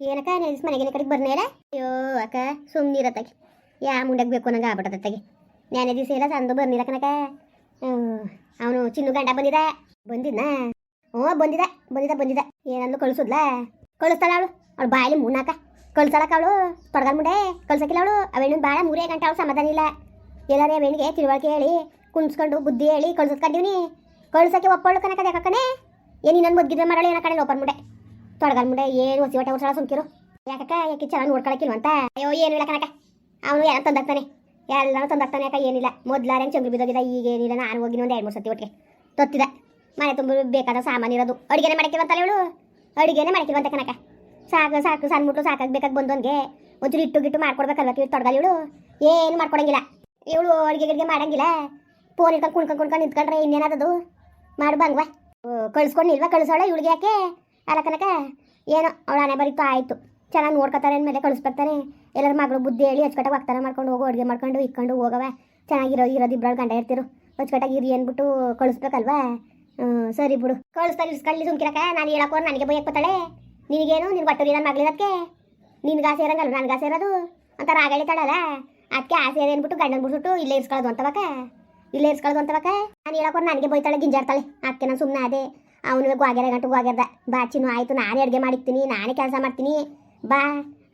ಏನಕ್ಕ ನೆಲ್ಸ್ ಮನೆಗೆ ಕಡೆಗೆ ಬರ್ನೇಲ ಅಯ್ಯೋ ಅಕ್ಕ ಸುಮ್ಮನಿರತ್ತಾಗಿ ಯಾ ಮುಂಡಕ್ಕೆ ಬೇಕು ನಂಗೆ ಆಗ್ಬಿಟ್ಟತ್ತಾಗಿ ನಾನೇ ದಿವಸ ಎಲ್ಲ ಸಂದು ಬರ್ನಿಲ್ಲ ಕನಕ ಅವನು ಚಿನ್ನು ಗಂಡ ಬಂದಿದ. ಬಂದಿದ್ನ? ಹ್ಞೂ, ಬಂದಿದ ಬಂದಿದ ಬಂದಿದ. ಏನಂದು ಕಳಿಸುದ್ಲ? ಕಳಿಸ್ತಾಳ ಅವಳು. ಅವಳು ಬಾಯಲ್ಲಿ ಮುನ್ನಾಕ ಕಳ್ಸಳಕ ಅವಳು. ತೊಡಗಲ್ ಮುಂಡೆ ಕಳ್ಸಕ್ಕಿಲ್ಲ ಅವಳು. ಅವೇನು ಭಾಳ ಮೂರೇ ಗಂಟೆ ಅವಳು ಸಮಾಧಾನ ಇಲ್ಲ. ಎಲ್ಲರೇ ಅವೇಣಿಗೆ ತಿಳುವಳಿಕೆ ಹೇಳಿ, ಕುಣ್ಸ್ಕೊಂಡು ಬುದ್ಧಿ ಹೇಳಿ ಕಳ್ಸತ್ಕೊಂಡಿವ್ನಿ ಕಳ್ಸಕ್ಕೆ ಒಪ್ಪಳು ಕನಕ ಯಾಕಕ್ಕನೆ ಏನು ಇನ್ನೊಂದು ಮದ್ಗಿದ್ರೆ ಮಾಡಳು ಏನ ಕಡೆ ಲೋಪನ್ ಮುಂಡೆ? ತೊಡಗಲ್ ಮುಂಡೆ ಏನು ಹೊಸಿ ಹೊಟ್ಟೆ ಹೊಡ್ಸಾಳ ಸುಮ್ಕಿರು. ಯಾಕಕ್ಕ, ಯಾಕೆ ಚೆನ್ನಾಗಿ ನೋಡ್ಕೊಳಕಿಲ್ವಂತ ಅಯ್ಯೋ, ಏನು ಇಲ್ಲ ಕಣಕ ಅವನು ಏನೋ ತಂದಾಗ್ತಾನೆ ಎಲ್ಲರೂ ತಂದಾಗ್ತಾನೆ ಯಾಕ ಏನಿಲ್ಲ. ಮೊದ್ಲಾರೆ ಚಂಗು ಬಿದ್ದೋಗಿದೆ ಈಗ ಏನಿಲ್ಲ ನಾನು ಹೋಗಿ ಒಂದು ಎರಡು ಮೂರು ಸತಿ ಒಟ್ಟಿಗೆ. ತೊತ್ತಿದ. ಮನೆ ತುಂಬ ಬೇಕಾದ ಸಾಮಾನು ಇರೋದು. ಅಡುಗೆನೇ ಮಾಡಕ್ಕಿಲ್ವಂತಲ್ಲ ಇವಳು? ಅಡುಗೆನೇ ಮಾಡಕ್ಕಿಲ್ವಂತೆ ಕನಕ ಸಾಕು ಸಾಕು, ಸಣ್ಣ ಮುಟ್ಟು ಸಾಕಾಗಿ ಬೇಕಾಗಿ ಬಂದವನ್ಗೆ ಒಂಚೂರು ಇಟ್ಟು ಗಿಟ್ಟು ಮಾಡ್ಕೊಡ್ಬೇಕಲ್ವ ಕಿವಿ ತೊಡಗಲ್ಲ ಇವಳು? ಏನು ಮಾಡ್ಕೊಡಂಗಿಲ್ಲ. ಇವಳು ಅಡುಗೆ ಗಿಡ್ಗೆ ಮಾಡಂಗಿಲ್ಲ. ಫೋನ್ ಇಟ್ಕೊಂಡು ಕುಣ್ಕೊಂಡು ಕುಣ್ಕೊಂಡು ನಿಂತ್ಕೊಂಡ್ರೆ ಇನ್ನೇನಾದದು? ಮಾಡು ಬಂಗ್ವಾ. ಕಳ್ಸ್ಕೊಂಡಿಲ್ವಾ ಕಳಿಸೋಳ ಇವಳಿಗೆ ಯಾಕೆ? ಅಲ್ಲ ಕನಕ ಏನೋ ಅವಳ ಹಣೆ ಬರೀತು, ಆಯಿತು. ಚೆನ್ನಾಗಿ ನೋಡ್ಕೊತಾರೆ ಅಂದಮೇಲೆ ಕಳಿಸ್ಬೇಕಾನೆ ಎಲ್ಲರ ಮಗಳು ಬುದ್ಧಿ ಹೇಳಿ ಅಚ್ಚುಕಟ್ಟಾಗಿ ಹೋಗ್ತಾರೆ, ಮಾಡ್ಕೊಂಡು ಹೋಗೋ, ಅಡುಗೆ ಮಾಡ್ಕೊಂಡು, ಇಕ್ಕೊಂಡು ಹೋಗವೆ ಚೆನ್ನಾಗಿರೋ ಇರೋದು ಇಬ್ಬರು ಗಂಡ ಇರ್ತಿರು. ಅಚ್ಚುಕಟ್ಟಾಗಿ ಇರಿ ಅಂದ್ಬಿಟ್ಟು ಕಳಿಸ್ಬೇಕಲ್ವಾ? ಸರಿ ಬಿಡು. ಕಳಿಸ್ತಾ ಇಸ್ಕೊಳ್ಳಿ ಸುಮ್ಕಿರಕ, ನಾನು ಹೇಳಕ್ಕೋ ನನಗೆ ಬೈಯಕ್ಕೆ ನಿನಗೇನು? ನಿನ್ ಬಟ್ಟೆ ನನ್ನ ಮಗಳಿರೋದಕ್ಕೆ ನಿನ್ಗೆ ಆಸೆ ಇರೋಂಗಲ್ಲ ನನ್ಗೆ ಆಸೆ ಇರೋದು? ಅಂತ ರಾಗಳಿತಾಳಲ್ಲ ಅದಕ್ಕೆ ಆಸೆ ಇದೆ ಅಂದ್ಬಿಟ್ಟು ಗಂಡನ ಬಿಡ್ಬಿಟ್ಟು ಇಲ್ಲೇ ಇರ್ಸ್ಕೊಳ್ಳೋದು ಅಂತವಕ ಇಲ್ಲೇ ಇರ್ಸ್ಕೊಳ್ಳೋದು ಅಂತವಕ ನಾನು ಹೇಳಕ್ಕೋ ನನಗೆ ಬೈತಾಳೆ, ಗಿಂಜಾಡ್ತಾಳೆ. ಅದಕ್ಕೆ ನಾನು ಸುಮ್ಮನೆ ಅದೇ ಅವನು ಗ್ವಾಗ್ಯಾರ ಗಂಟು ಬಾ ಬಾಚಿನೂ ಆಯಿತು, ನಾನೇ ಅಡುಗೆ ಮಾಡಿಕ್ತೀನಿ, ನಾನೇ ಕೆಲಸ ಮಾಡ್ತೀನಿ. ಬಾ,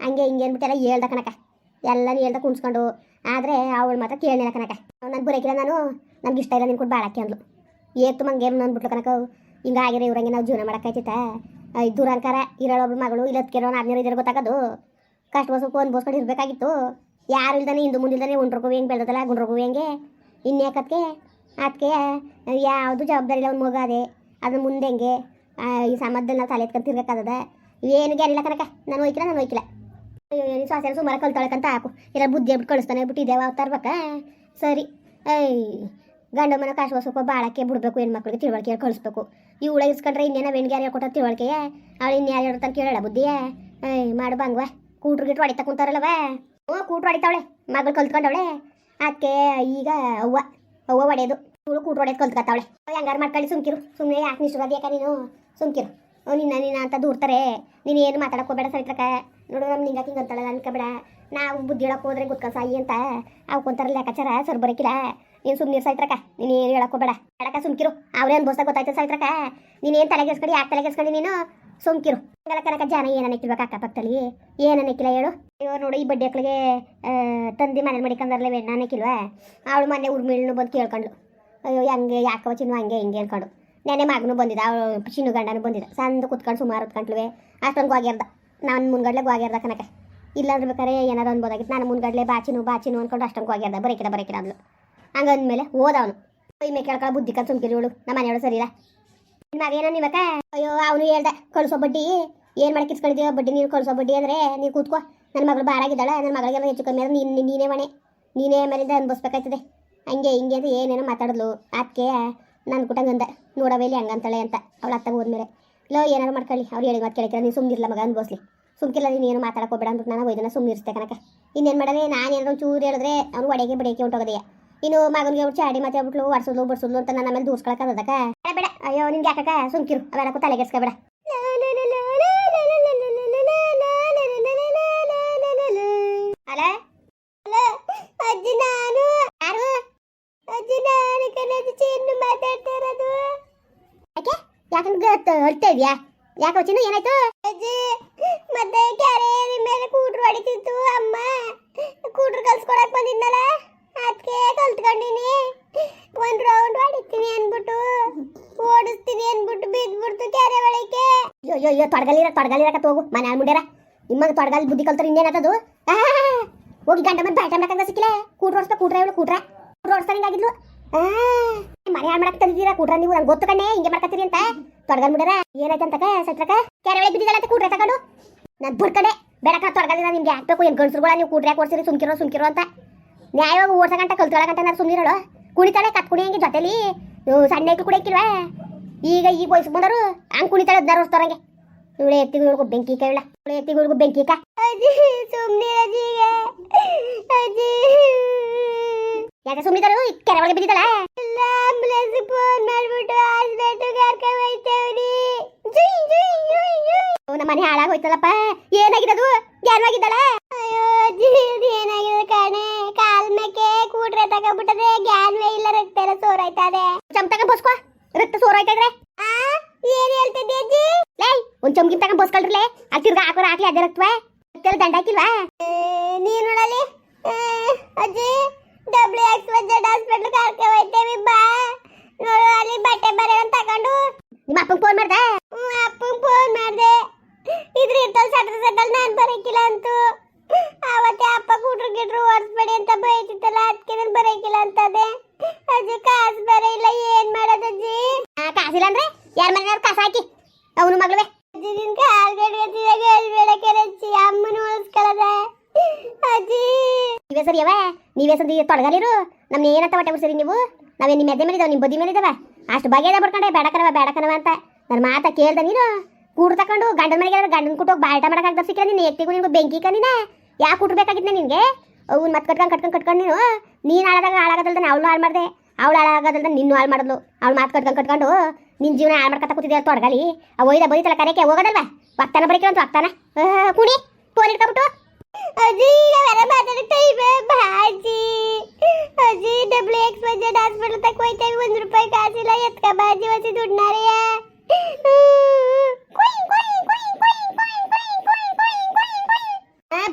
ಹಂಗೆ ಹಿಂಗೆ ಅಂದ್ಬಿಟ್ಟೆಲ್ಲ ಹೇಳ್ದ ಕಣಕ. ಎಲ್ಲನೂ ಹೇಳ್ದ ಕುಣ್ಸ್ಕೊಂಡು. ಆದರೆ ಅವಳು ಮಾತ್ರ ಕೇಳಿಲ್ಲ ಕಣಕ. ನಾನು ಬರೋಕಿಲ್ಲ ನಾನು, ನನಗೆ ಇಷ್ಟ ಇಲ್ಲ ನಿನ್ ಕೊಟ್ಟು ಬಾಳಕ್ಕೆ ಅಂದ್ಲು. ಏತು ಮಂಗೆ ಅಂದ್ಬಿಟ್ಲು ಕನಕ ಹಿಂಗಾಗಿರೋ ಇವ್ರಂಗೆ ನಾವು ಜೀವನ ಮಾಡೋಕ್ಕಾಯ್ತಿತ್ತ ಐದು ದೂರಾಂಕಾರ, ಇರೋಳೊಬ್ಳು ಮಗಳು ಇಲ್ಲತ್ಕೆರೋ ಆದ್ಮೇಲೆ ಇದ್ರೆ ಗೊತ್ತಾಗೋದು. ಕಷ್ಟ ಸುಖ ಒಂದು ಬೋಸ್ಕೊಂಡು ಇರಬೇಕಾಗಿತ್ತು. ಯಾರು ಇಲ್ದಾನೆ, ಹಿಂದೂ ಮುಂದಿಲ್ದಾನೆ ಉಂಡ್ರಗೂ ಹೆಂಗೆ ಬೆಳೆದಲ್ಲ ಗುಂಡ್ರಗು ಹೆಂಗೆ. ಇನ್ಯಾಕತ್ಕೆ ಅದಕ್ಕೆ ಯಾವುದು ಜವಾಬ್ದಾರಿ ಇಲ್ಲ ಒಂದು ಮಗ ಅದೇ ಅದ್ರ ಮುಂದೆ ಹೆಂಗೆ? ಈ ಸಮಾಜದಲ್ಲಿ ನಾವು ತಲೆ ಎತ್ಕೊಂಡು ತಿರ್ಬೇಕಾದದ ಏನು ಗ್ಯಾರಿಲ್ಲ ಕನಕ ನಾನು ಹೋಯ್ಕಿಲ್ಲ ನಾನು ಹೋಯ್ಕಿಲ್ಲ. ಅಯ್ಯೋ ಏನು ಶ್ವಾಸ ಸುಮಾರು ಕಲ್ತಾಳಕಂತ ಹಾಕು. ಇಲ್ಲ ಬುದ್ಧಿ ಬಿಟ್ಟು ಕಳಿಸ್ತಾನೆ. ಬಿಟ್ಟು ಇದೇವ ತರ್ಬೇಕಾ ಸರಿ. ಐ ಗಂಡ ಮನೆ ಕಾಶು ಹೊಸಕ್ಕೋ ಬಾಳಕ್ಕೆ ಬಿಡ್ಬೇಕು ಹೆಣ್ಮಕ್ಳಿಗೆ ತಿಳುವಳಿಕೆ ಕಳಿಸ್ಬೇಕು. ಇವಳ ಇಸ್ಕೊಂಡ್ರೆ ಇನ್ನೇನ ಬೆಣ್ಗೆ ಕೊಟ್ಟ ಅವ್ ಅವಳು ಇನ್ಯಾರು ಹೇಳ್ತಾನೆ ಕೇಳಲ್ಲ ಬುದ್ಧಿಯ ಐ ಮಾಡು ಬಂಗ್ವ ಕೂಟ್ರು ಗಿಟ್ರು ಹೊಡಿತಾ ಕುಂತಾರಲ್ಲವ? ಹ್ಞೂ, ಕೂಟ್ರು ಹೊಡಿತಾವಳೆ. ಮಗಳು ಕಲ್ತ್ಕೊಂಡವಳೆ. ಅದಕ್ಕೆ ಈಗ ಅವ್ವ. ಅವ್ವ ಹೊಡೆಯೋದು ಇವಳು ಕೂಟ್ರು ಕಲ್ತ್ಕತ್ತಾವಳೆ ಕಲ್ತ್ಕೊತಾವಳೆ ಹೆಂಗಾರು ಮಾಡ್ಕೊಳ್ಳಿ, ಸುಮ್ಕಿರು. ಸುಮ್ಮನೆ ಯಾಕೆ ನಿಷ್ಠವಾದ ಯಾಕ ನೀನು? ಸುಮ್ಕಿರು. ನಿನ್ನ ನಿನ್ನ ಅಂತ ದೂರ್ತಾರೆ ನೀನು ಏನು ಮಾತಾಡೋಕೋಬೇಡ ಸವಿತ್ರಕ ನೋಡು ನಮ್ಮ ನಿಂಗೆ ಹಿಂಗೆ ಅಂತಲ್ಲ ಅನ್ಕೋಬೇಡ ನಾವು ಬುದ್ಧಿ ಹೇಳಕ್ಕೆ ಹೋದ್ರೆ ಸಾಯಿ ಅಂತ ಅವ್ಕೊಂತಾರಲ್ಲ ಲೆಕ್ಕಾಚಾರ ಸರ್ ಬರೋಕಿಲ್ಲ ನೀನು ಸುಮ್ಮನೆ ಸೈತ್ರಕ ನೀನು ಏನು ಹೇಳಕ್ಕೋಬೇಡ ಹೇಳಕ ಸುಮ್ಕಿರು. ಅವ್ರೇ ಅನ್ಬೋಸ್ದಾಗ ಗೊತ್ತಾಯ್ತು ಸೈತ್ರಕ ಏನು ತಲೆಗೆಸ್ಕೊಂಡು ಯಾಕೆ ತಲೆಗೆಸ್ಕೊಂಡು ನೀನು? ಸುಮ್ಕಿರು. ಹಂಗಲ್ಲ ಕನಕ ಜನ ಏನನ್ನಕ್ಕಿಲ್ಬೇಕು ಅಕ್ಕಪಕ್ಕದಲ್ಲಿ ಏನನ್ನಕ್ಕಿಲ್ಲ ಹೇಳು. ಅಯ್ಯೋ, ನೋಡು, ಈ ಬಡ್ಡಿ ಅಕ್ಕಳಿಗೆ ತಂದಿ ಮನೇಲಿ ಮಡಿಕೊಂಡಾರಲ್ಲ ಬೆಣ್ಣ ಅನ್ನಕ್ಕಿಲ್ವಾ? ಅವಳು ಮೊನ್ನೆ ಉರ್ಮಿಳ್ನು ಬಂದು ಕೇಳ್ಕೊಂಡ್ಲು ಅಯ್ಯೋ, ಹಂಗೆ ಯಾಕವ ಚಿನ್ನು ಹಂಗೆ, ಹಿಂಗೆ ಅನ್ಕೊಂಡು. ನೆನೆ ಮಗನು ಬಂದಿದ್ದ ಚಿನ್ನು ಗಂಡನು ಬಂದಿದ್ದ. ಸಂದು ಕುತ್ಕೊಂಡು ಸುಮಾರು ಹೊತ್ಕೊಂಡ್ಲುವೆ. ಅಷ್ಟೊಂದು ಹೋಗ್ಯಾರ್ದ ನಾನು ಮುನ್ಗಡ್ಲೆ ಗೋಗ್ಯರ್ದ ಕನಕ ಇಲ್ಲಾಂದ್ರೆ ಬೇಕಾರೆ ಏನಾರು ಅನ್ಬೋದಾಗಿತ್ತು. ನಾನು ಮುನ್ಗಡ್ಲೆ ಬಾಚಿನು ಬಾಚಿನು ಅನ್ಕೊಂಡು ಅಷ್ಟೊಂದು ಹೋಗ್ಯಾರ್ದ ಬರೀಕಿದ ಅದ್ಲು ಅಂದ್ಲು. ಹಂಗಂದ್ಮೇಲೆ ಹೋದವನು. ಮೇ ಕೇಳ್ಕೊಳ್ಳೋ ಬುದ್ಧಿ ಕಲ್ ಸುಮ್ಕಿರಿ ನಮ್ಮ ಮನೆಯವಳು ಸರಿಲ್ಲ ಇಲ್ಲ. ಮಗ ಏನೋ ನಿವಕ ಅಯ್ಯೋ, ಅವನು ಹೇಳ್ದ, ಕಳಿಸೋ ಬಡ್ಡಿ. ಏನು ಮಾಡಿ ಬಡ್ಡಿ ನೀನು ಕಳಿಸೋ ಬಡ್ಡಿ ಅಂದರೆ ನೀನು ಕೂತ್ಕೋ. ನನ್ನ ಮಗಳು ಬಾರಾಗಿದ್ದಾಳೆ ನನ್ನ ಮಗಳಿಗೆಲ್ಲ ಹೆಚ್ಚು ಕಮ್ಮಿ ಅಂದ್ರೆ ನೀನು, ನೀನೇ ಮನೆ. ನೀನೇ ಮನೆಯಿಂದ ಅನ್ಭವಿಸ್ಬೇಕಾಯ್ತದೆ. ಹಂಗೆ ಹಿಂಗೆ ಅದು ಏನೇನೋ ಮಾತಾಡಿದ್ಲು. ಅದಕ್ಕೆ ನನ್ನ ಕುಟಂಗ ಅಂದ, ನೋಡವ ಇಲ್ಲಿ ಹಂಗಂತಾಳೆ ಅಂತ ಅವಳ ಅತ್ತಾಗ ಹೋದ್ಮೇಲೆ. ಲೋ ಏನಾರು ಮಾಡ್ಕೊಳ್ಳಿ ಅವ್ರು ಹೇಳಿ ಮತ್ತೆ ಕೇಳಿದ್ರೆ ನೀನು ಸುಮ್ಮನಿರ್ಲ ಮಗ ಅನ್ಬೋಸ್ಲಿ ಸುಮ್ಕಿಲ್ಲ ನೀನು ಏನು ಮಾತಾಡಕ್ಕೆ ಹೋಗ್ಬೇಡ ಅಂದ್ಬಿಟ್ಟು ನಾನು ಒಯ್ದನ ಸುಮ್ಮನಿರ್ಸ್ತೆ ಕನಕ ಇನ್ನೇನು ಮಾಡನೆ ನಾನು ಏನಾದ್ರು ಚೂರು ಹೇಳಿದ್ರೆ ಅವ್ನು ಒಡೆಗೆ ಬಡಿಯಕ್ಕೆ ಹೊಂಟೋಗದೆಯ. ಇನ್ನು ಮಗನಿಗೆ ಅವ್ರು ಚಾಡಿ ಮಾತಾಡ್ಬಿಟ್ಲು ವರ್ಷದ್ಲು ಬಡ್ಸೋದ್ಲು ಅಂತ ನನ್ನ ಮೇಲೆ ದೂರ್ಸ್ಕೊಳಕ್ಕದಕ್ಕ ಬೇಡ ಅಯ್ಯೋ, ನಿನ್ಗೆ ಯಾಕಕ್ಕ? ಸುಮ್ಕಿರು. ಅವೆಲ್ಲ ತಲೆಗೆಡ್ಸ್ಕೊಬೇಡ. ಅಳ್ತಾ ಯಾಕೆ ಚಿನ್ನು ಏನಾಯ್ತು? ಅಜ್ಜಿ, ಮತ್ತೆ ಕ್ಯಾರೆ ಮೇಲೆ ಕೂಟ್ರು ಹೊಡಿತಿತ್ತು ಅಮ್ಮ. ಕೂಟ್ರು ಕಲ್ಸ್ಕೊಡಕ್ ಬಂದಿದ್ನಲ್ಲ? ಅದಕ್ಕೆ ಕಲ್ತ್ಕೊಂಡಿನಿ. ಒಂದು ರೌಂಡ್ ಹೊಡಿತೀನಿ ಅನ್ಬಿಟ್ಟು. ಓಡಿಸ್ತೀನಿ ಅನ್ಬಿಟ್ಟು ಬಿದ್ಬಿಡ್ತು ಕ್ಯಾರೆ ಒಳಕ್ಕೆ. ಅಯ್ಯೋ ಅಯ್ಯೋ ತೊಡಗಲಿರ ತೊಡಗಲಿರಕ ಹೋಗು. ಮನೆ ಆಳ್ಮುಡ್ಯಾರ. ನಿಮ್ಮಂಗೆ ತೊಡಗಲ್ ಬುದ್ಧಿ ಕಲ್ತಾರೆ ಇನ್ನೇನದು ಆ, ಹೋಗಿ ಗಂಡ ಮತ್ತೆ ಬ್ಯಾಟ ಮಾಡಕ್ಕಂಗ ಸಿಕ್ಕಿಲ್ಲ? ಕೂಟ್ರು ಓಡಿಸ್ತಾ ಕೂಟ್ರ ಇವಳು ಕೂಟ್ರ ಕೂಟ್ರು ಓಡಿಸ್ತಾ ಹಿಂಗಾಗಿದ್ಲು. ಮನೆ ಹಾಳು ಮಾಡಕ್ ತಂದಿದ್ದೀರಾ? ಕೂಟ್ರ ನೀವು? ನಂಗೆ ಗೊತ್ತು ಕಣ್ಣೆ, ಹಿಂಗೆ ಮಾಡ್ಕತ್ತೀರಿ ಅಂತ. ತೊಡಗಲ್ ಮುಡ್ಯಾರ ಏನಾಯ್ತು ಅಂತಕ ಸತ್ರಕ? ಕೆರೆ ಒಳಗೆ ಬಿದ್ದಿದ್ದಲ್ಲ ಅಂತ ಕೂಟ್ರೆ ತಗೊಂಡು? ನಾನು ಬುಡ್ಕಡೆ ಬೇಡಕ ತೊಡಗಲಿಲ್ಲ ನಿಮ್ಗೆ. ಹಾಕ್ಬೇಕು ಏನು ಗಂಡಸ್ರುಗಳ ನೀವು ಕೂಡ್ರೆ ಕೊಡ್ಸಿರಿ ಸುಮ್ಕಿರೋ ಸುಮ್ಕಿರೋ ಅಂತ. ನ್ಯಾಯವಾಗಿ ಓಡ್ಸಕಂಟ ಕಲ್ತೊಳಗಂಟ ನಾನು ಸುಮ್ಮನಿರೋಳು ಕುಣಿತಾಳೆ, ಕತ್ ಕುಣಿ ಹಂಗೆ ಜೊತೆಲಿ? ಸಣ್ಣ ಐಕ್ಳು ಕುಡಿಯಕ್ಕಿಲ್ವಾ ಈಗ ಈಗ ವಯಸ್ಸು ಬಂದರು ಹಂಗೆ ಕುಣಿತಾಳೆ ಹದಿನಾರು ವರ್ಷದವ್ರಂಗೆ ಇವಳೆ ಎತ್ತಿಗಳಿಗೂ ಬೆಂಕಿ ಕೈಳ ಇವಳೆ ಎತ್ತಿಗಳಿಗೂ ಬೆಂಕಿ ಕ ಅಜ್ಜಿ ಸುಮ್ಮನೆ ಅಜ್ಜಿಗೆ ಅಜ್ಜಿ ಯಾಕೆ ಸುಮ್ಮನಿದರು ಕೆರೆ ಒಳಗೆ ಬಿದ್ದಿದ್ದಲ್ಲ ಆಂಬುಲೆನ್ಸ್ ಫೋನ್ ಮಾಡ್ಬಿಟ್ಟು ಹಾಸ್ಪಿಟಲ್ ಕರ್ಕೊಂಡು ಹೋಯ್ತೇವ್ರಿ ನಮ್ಮ ಮನೆ ಹಾಳಾಗೋಯ್ತಲ್ಲಪ್ಪ ಏನಾಗಿದ್ದದು ಜ್ಞಾನವಾಗಿದ್ದಳ ಅಯ್ಯೋ ಅಜ್ಜಿ ಇದು ಏನಾಗಿದೆ ಕಣೆ? ಕಾಲ್ ಮೇಕೆ ಕೂಟ್ರೆ ತಗೊಂಡ್ಬಿಟ್ಟದೆ ಗ್ಯಾನ್ವೇ ಇಲ್ಲ ರಕ್ತ ಎಲ್ಲ ಸೋರಾಯ್ತದೆ. ಚಮ್ ತಗೊಂಡ್ ಬಸ್ಕೋ ರಕ್ತ ಸೋರಾಯ್ತಾ ಆ ಏನ್ ಹೇಳ್ತಿದ್ದೆ ಅಜ್ಜಿ? ಲೇ ಒಂದ್ ಚಮ್ಗಿನ್ ತಗೊಂಡ್ ಬಸ್ಕೊಳ್ರಲೇ ಆ ತಿರ್ಗಾ ಹಾಕೋರ ಹಾಕ್ಲಿ ಅದೇ ರಕ್ತವ. ರಕ್ತ ದಂಡ ಹಾಕಿಲ್ವಾ? ನೀನ್ ನೋಡಲಿ ಅಜ್ಜಿ W X Y Z hospital ಕರ್ಕೆ ಹೋಯ್ತೇವಿ ಬಾ. ನೋಡು ಅಲ್ಲಿ ಬಟ್ಟೆ ಬರೆ ತಗೊಂಡು. ನಿಮ್ಮ ಅಪ್ಪಂಗೆ ಫೋನ್ ಮಾಡ್ದೆ? ಅಪ್ಪಂಗೆ ಫೋನ್ ಮಾಡ್ದೆ. ಇದ್ರ ಇರ್ತಲ್ ಸಟ್ರ ಸಟ್ಟಲ್ ನಾನು ಬರಕಿಲ್ಲ ಅಂತೂ ಅವತ್ತೆ ಅಪ್ಪ ಕೂಟ್ರು ಗಿಟ್ರು ಓಡಿಸ್ಬೇಡಿ ಅಂತ ಬೈತಿತ್ತಲ್ಲ ಅದಕ್ಕೆ ನಾನು ಬರಕಿಲ್ಲ ಅಂತದೆ ಅಜ್ಜಿ ಕಾಸು ಬೇರೆ ಇಲ್ಲ ಏನ್ ಮಾಡೋದು ಅಜ್ಜಿ ಕಾಸಿಲ್ಲ ಅಂದ್ರೆ ಯಾರ ಮನೆಯವ್ರು ಕಾಸು ಹಾಕಿ ಅವನು ಮಗಳೇ ಅಜ್ಜಿ ನಿನ್ ಕಾಲ್ಗಡೆ ಎತ್ತಿದಾಗ ಹೇಳ್ಬೇಡಕ್ಕೆ ರಚ್ಚಿ ಅಮ್ಮನ ಉಳಿಸ್ಕೊಳ್ಳದ ಅಜ್ಜಿ ನೀವೇ ಸರಿ ಅವ? ನೀವೇ ಸರಿ ತೊಡಗಲಿರು ನಮ್ನ ಏನಂತ ಹೊಟ್ಟೆ ಸರಿ ನೀವು? ನಾವೇ ನಿಮ್ಮ ಎದೆ ಮೇಲಿದ್ದಾವೆ ನಿಮ್ಮ ಬದಿ ಮೇಲಿದ್ದಾವೆ ಅಷ್ಟು ಬಗೆದ ಬಿಡ್ಕೊಂಡೆ, ಬೇಡಕನವ ಬೇಡಕನವ ಅಂತ. ನನ್ನ ಮಾತ ಕೇಳ್ದೆ ನೀನು? ಕೂಡ್ ತಕೊಂಡು ಗಂಡನ ಮನೆಗೆ ಗಂಡನ ಕುಟ್ಟೋಗಿ ಬಾಲ್ಟ ಮಾಡಕ್ಕಾಗ್ದ ಸಿಕ್ಕ ನೀನು? ಎತ್ತಿಗೂ ನಿನ್ಗೆ ಬೆಂಕಿ ಕಣ್ಣಿನ ಯಾಕೆ ಕುಟ್ಬೇಕಾಗಿದ್ದೆ ನಿನಗೆ? ಅವ್ನು ಮತ್ತೆ ಕಟ್ಕೊಂಡು ಕಟ್ಕೊಂಡು ಕಟ್ಕೊಂಡು ನೀನು? ನೀನು ಹಾಳಾದಾಗ ಹಾಳಾಗೋದಲ್ದ ಅವಳು ಹಾಳು ಮಾಡಿದೆ. ಅವಳು ಹಾಳಾಗದಲ್ದ ನಿನ್ನೂ ಹಾಳು ಮಾಡಿದ್ಲು. ಅವಳು ಮಾತು ಕಟ್ಕೊಂಡು ಕಟ್ಕೊಂಡು ನಿನ್ನ ಜೀವನ ಹಾಳು ಮಾಡ್ಕೊತ ಕೂತಿದ್ದೆ ತೊಡಗಲಿ ಒಯ್ದ ಬೈತಲ್ಲ ಕರೆಕೆ ಹೋಗೋದಲ್ವಾ? ಒಕ್ತಾನ ಬರೀಕೆ ಅಂತ ಒಕ್ತಾನ ಕುಡಿ. ಫೋನ್ ಅಜ್ಜಿ ಮಾತಾಡುತ್ತಾ ಇವೆ ಬಾಜಿ. ಅಜ್ಜಿ ಡಬ್ಲ್ಯೂ ಎಕ್ಸ್ ವೈ ಜೆಡ್ ಒಂದು ರೂಪಾಯಿ ಕಾಸಿಲ್ಲ ಎತ್ಕ ಬಾಜಿ ವಸಿ ದುಡ್ನಾರೆಯ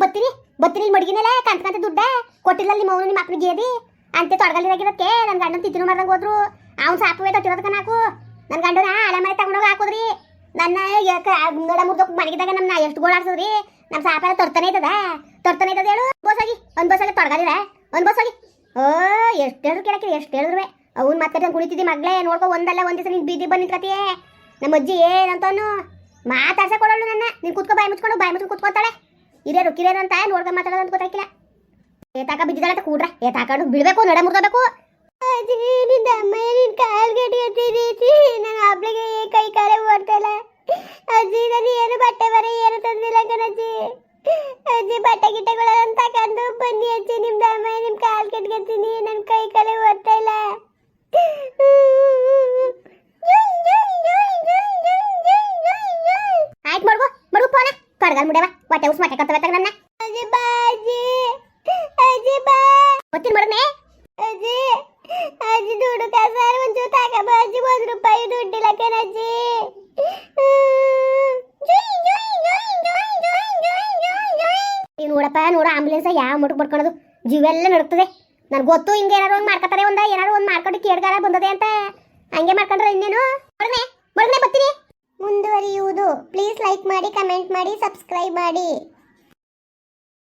ಬತ್ತೀನಿ ಬತ್ತೀನಿ ಮಡಗಿನಲ್ಲ, ಕಂತ ಕಂತ ದುಡ್ಡ. ಕೊಟ್ಟಿಲ್ಲ ನಿಮ್ಮ ನಿಮ್ಮ ಅಪ್ಪನಿಗೆ ಏದಿ ಅಂತೆ ತೊಡಗಲಿರಾಗಿರೋಕ್ಕೆ ನನ್ನ ಗಂಡನ ತಿತ್ತಿನ ಮಾಡ್ದಂಗೆ ಹೋದ್ರು. ಅವ್ನು ಸಾಪುವೆ ನಾಕು ನನ್ನ ಗಂಡನ ಹಳೆ ಮನೆ ತಗೊಂಡೋಗಿ ಹಾಕೋದ್ರಿ. ನನ್ನ ಗಡ ಮುರ್ದಕ್ಕೆ ನಮ್ಮ ನಮ್ಮನ್ನ ಎಷ್ಟು ಗೋಳಾಡ್ಸೋದ್ರಿ? ನಮ್ಮ ಸಾಪ ಎಲ್ಲ ತರ್ತಾನೆ ಇದ್ದದ? ತೊರ್ತಾನೆ ಇದ್ದದ ಹೇಳು. ಬೋಸಾಗಿ ಒಂದು ಬೋಸಾಗಿ ತೊಡಗಲಿರ ಒಂದು ಬೋಸಾಗಿ ಓ, ಎಷ್ಟು ಹೇಳಿದ್ರು ಕೇಳಕ್ಕೆ ಎಷ್ಟು ಹೇಳಿದ್ರು. ಅವ್ನು ಮತ್ತೆ ಕುಳಿತಿದ್ದಿ ಮಗಳೇ, ನೋಡ್ಕೊ ಒಂದಲ್ಲ, ಒಂದು ದಿವಸ ನೀನು ಬೀದಿ ಬಂದು ನಿಂತ್ಕತಿಯೇ ನಮ್ಮ ಅಜ್ಜಿ ಏನಂತವನು? ಮಾತಾಡ್ಸ ಕೊಡೋಳು ನನ್ನ. ನೀನು ಕುತ್ಕೊ, ಬಾಯಿ ಮುಚ್ಕೊಂಡು ಬಾಯಿ ಮುಚ್ಕೊಂಡು ಕುತ್ಕೊತಾಳೆ ಹಿರಿಯರು, ಕಿರಿಯರು ಅಂತ ನೋಡ್ಕೊಂಡು ಮಾತಾಡೋದು ಅಂತ ಗೊತ್ತಾಗಿಲ್ಲ ಏತಾಕ ಬಿದ್ದಿದ್ದಾಳೆ ಕೂಡ್ರ. ಏತಾಕೊಂಡು ಬಿಡಬೇಕು, ನಡೆ ಅಜ್ಜಿ ನಿನ್ನ ಅಮ್ಮ ನಿನ್ನ ಕಾಲ್ ಗಟ್ಟಿಗೆ ನನ್ನ ಹಬ್ಳಿಗೆ ಕೈ ಕಾಲೇ ಓಡ್ತಲ್ಲ ಅಜ್ಜಿ ನಾನು ಏನು ಬಟ್ಟೆ ಬರೀ ಏನು ತಂದಿಲ್ಲ ಕಣಜ್ಜಿ. ಅಜ್ಜಿ ಬಟ್ಟೆ ಗಿಟ್ಟೆಗಳೆಲ್ಲ ತಕೊಂಡು ಬನ್ನಿ ಅಜ್ಜಿ ನಿಮ್ದು ಅಮ್ಮ ನಿಮ್ ಕಾಲ್ ಕೆಟ್ಕೊತೀನಿ ನನ್ನ ಕೈ ಕಾಲೇ ಓದ್ತಾ ಇಲ್ಲ. ಆಯ್ತು ಮಡ್ಗು ಮಡ್ಗು ಫೋನ. ಕಡ್ಗಲ್ ಮುಡವ ಹೊಟ್ಟೆ ಉಸ್ ಮಟ್ಟೆ ಕತ್ತವೆ ನನ್ನ. ಅಜ್ಜಿ ಬಾಜಿ ಅಜ್ಜಿ. ಬಾ. ಗೊತ್ತಿನ ಮಡನೆ ಅಜ್ಜಿ ಅಜ್ಜಿ ದುಡ್ಡು ಕಾಸಾರ ಒಂಚೂರು ತಗಬ ಅಜ್ಜಿ ಒಂದು ರೂಪಾಯಿ ದುಡ್ಡಿಲ್ಲ ಕಣಜ್ಜಿ. ನೀನು ನೋಡಪ್ಪ, ನೋಡ ಆಂಬುಲೆನ್ಸ್ ಯಾವ ಮುಟಕ್ ಬಡ್ಕೊಳೋದು ಜೀವೆಲ್ಲ ನಡುತ್ತದೆ ನನ್ಗೆ ಗೊತ್ತು, ಹಿಂಗೆ ಏನಾರು ಒಂದು ಮಾಡ್ಕೊತಾರೆ ಒಂದ ಏನಾರು ಒಂದು ಮಾಡ್ಕೊಂಡು ಕೇಳ್ಗಾರ ಬಂದದೆ ಅಂತ ಹಂಗೆ ಮಾಡ್ಕೊಂಡ್ರೆ ಇನ್ನೇನು? ಬರ್ನೆ ಬರ್ನೆ ಬರ್ತೀನಿ. ಮುಂದುವರಿಯುವುದು. ಪ್ಲೀಸ್ ಲೈಕ್ ಮಾಡಿ ಕಮೆಂಟ್ ಮಾಡಿ ಸಬ್ಸ್ಕ್ರೈಬ್ ಮಾಡಿ.